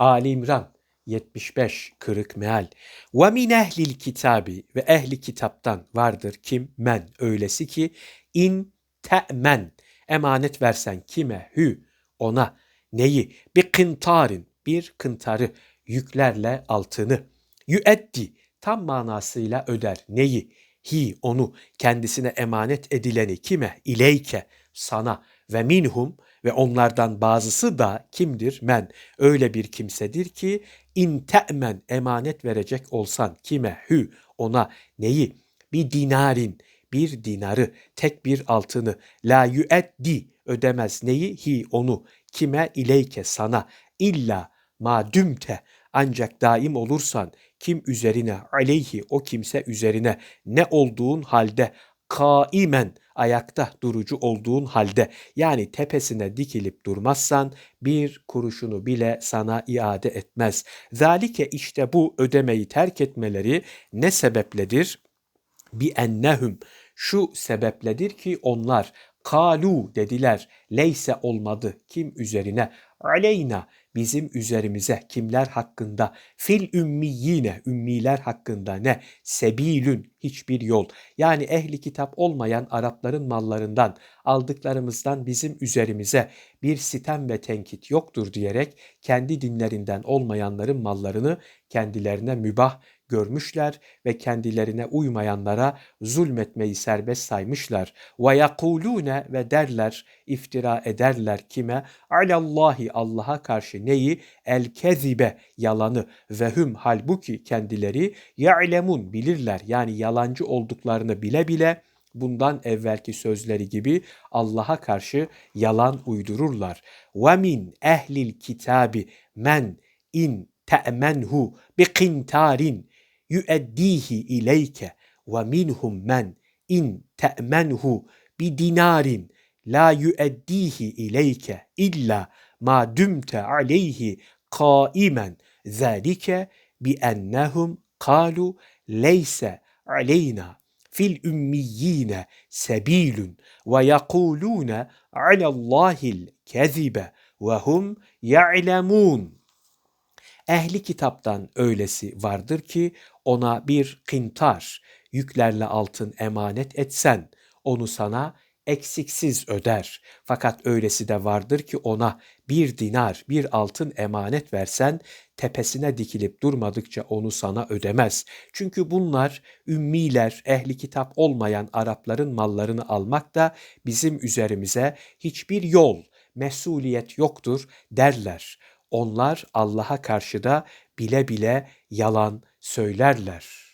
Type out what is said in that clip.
Ali İmran 75 kırık meal. Ve min ehlil kitabi ve ehli kitaptan vardır kim men öylesi ki in te'men emanet versen kime hü ona neyi? Bir kıntarin bir kıntarı yüklerle altını. Yüeddi tam manasıyla öder neyi? Hi onu kendisine emanet edileni kime? İleyke sana ve minhum ve onlardan bazısı da kimdir? Men. Öyle bir kimsedir ki in te'men emanet verecek olsan kime? Hü ona neyi? Bir dinarin bir dinarı, tek bir altını la yüeddi ödemez neyi? Hi onu kime ileyke sana illa ma dümte ancak daim olursan kim üzerine aleyhi o kimse üzerine ne olduğun halde kaimen ayakta durucu olduğun halde yani tepesine dikilip durmazsan bir kuruşunu bile sana iade etmez. Zalike işte bu ödemeyi terk etmeleri ne sebepledir? Bi ennehum şu sebepledir ki onlar kalu dediler. Leyse olmadı. Kim üzerine? Aleyna bizim üzerimize. Kimler hakkında? Fil ümmiyine. Ümmiler hakkında ne? Sebilün. Hiçbir yol. Yani ehli kitap olmayan Arapların mallarından aldıklarımızdan bizim üzerimize bir sitem ve tenkit yoktur diyerek kendi dinlerinden olmayanların mallarını kendilerine mübah görmüşler ve kendilerine uymayanlara zulmetmeyi serbest saymışlar. Ve yakulune ve derler, iftira ederler kime? Alallahi Allah'a karşı neyi? El kezibe yalanı ve hüm halbuki kendileri ya'lemun bilirler. Yani yalancı olduklarını bile bile bundan evvelki sözleri gibi Allah'a karşı yalan uydururlar. Ve min ehlil kitabi men in te'menhu bi kintarin yueddihi ileyke ve minhum men in te'menhu bi dinarin la yueddihi ileyke illa ma dumte aleyhi kaimen zalike bi ennehum kalu leyse aleyna fil ümmiyine sebilun ve yekulune alallahil kezibe ve hum ya'lemun. Ehli kitaptan öylesi vardır ki ona bir kintar, yüklerle altın emanet etsen onu sana eksiksiz öder. Fakat öylesi de vardır ki ona bir dinar, bir altın emanet versen tepesine dikilip durmadıkça onu sana ödemez. Çünkü bunlar ümmiler, ehli kitap olmayan Arapların mallarını almak da bizim üzerimize hiçbir yol, mesuliyet yoktur derler. Onlar Allah'a karşı da bile bile yalan söylerler.